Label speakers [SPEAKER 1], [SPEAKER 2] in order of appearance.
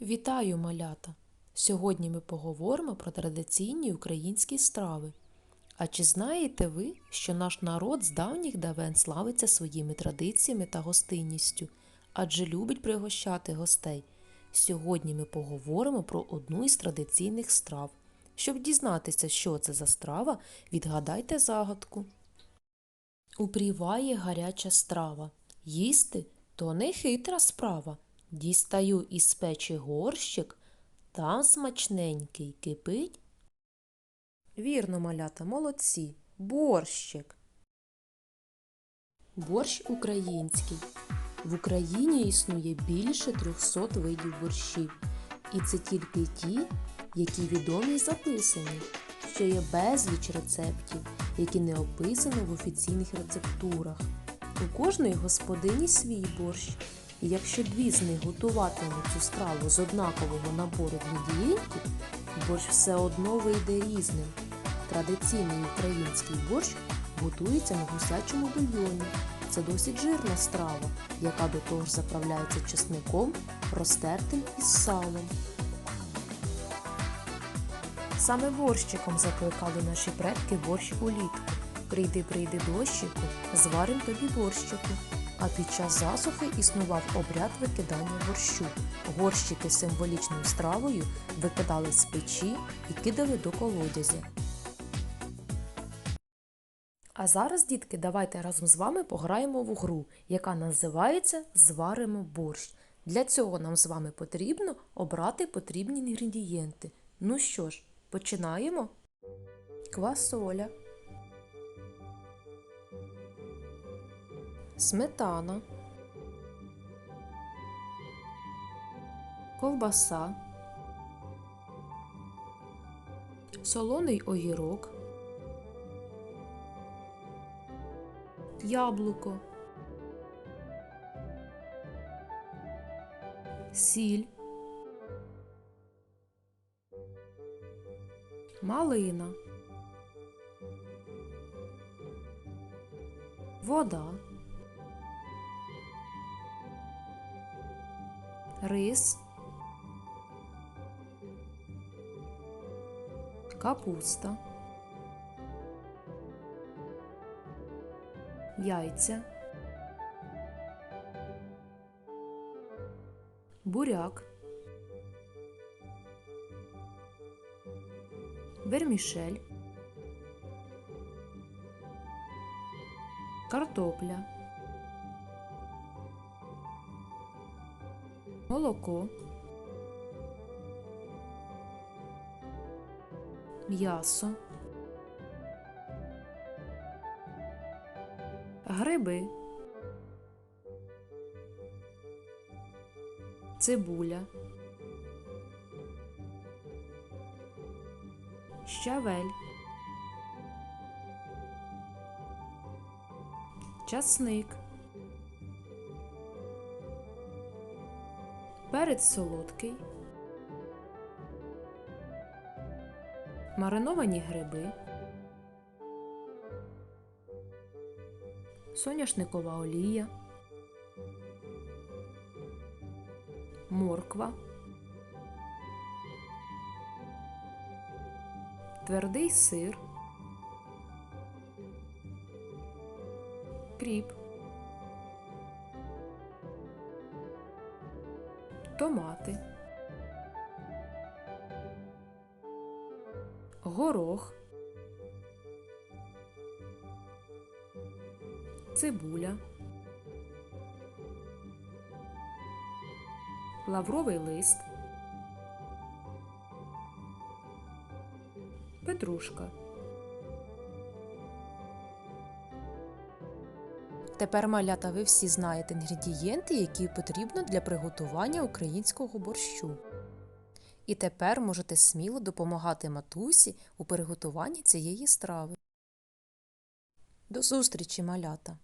[SPEAKER 1] Вітаю, малята! Сьогодні ми поговоримо про традиційні українські страви. А чи знаєте ви, що наш народ з давніх давен славиться своїми традиціями та гостинністю, адже любить пригощати гостей? Сьогодні ми поговоримо про одну із традиційних страв. Щоб дізнатися, що це за страва, відгадайте загадку. Упріває гаряча страва. Їсти то не хитра справа. Дістаю із печі горщик, там смачненький кипить. Вірно, малята, молодці. Борщик. Борщ український. В Україні існує більше 300 видів борщів. І це тільки ті, які відомі й записані, що є безліч рецептів, які не описано в офіційних рецептурах. У кожної господині свій борщ. І якщо дві з них готуватимуть цю страву з однакового набору інгредієнтів, борщ все одно вийде різним. Традиційний український борщ готується на гусячому бульйоні. Це досить жирна страва, яка до того ж заправляється чесником, розтертим із салом. Саме борщиком закликали наші предки борщ улітку. Прийди, прийди дощику, зварим тобі борщику. А під час засухи існував обряд викидання борщу. Горщики з символічною стравою викидали з печі і кидали до колодязя. А зараз, дітки, давайте разом з вами пограємо в гру, яка називається Зваримо борщ. Для цього нам з вами потрібно обрати потрібні інгредієнти. Ну що ж, починаємо? Квасоля. Сметана, ковбаса, солоний огірок, яблуко, сіль, малина, вода. Рис, капуста, яйця, буряк, вермішель, картопля. Молоко, м'ясо, гриби, цибуля, щавель, часник. Перець солодкий, мариновані гриби, соняшникова олія, морква, твердий сир, кріп. Томати, горох, цибуля, лавровий лист, петрушка. Тепер, малята, ви всі знаєте інгредієнти, які потрібно для приготування українського борщу. І тепер можете сміло допомагати матусі у приготуванні цієї страви. До зустрічі, малята!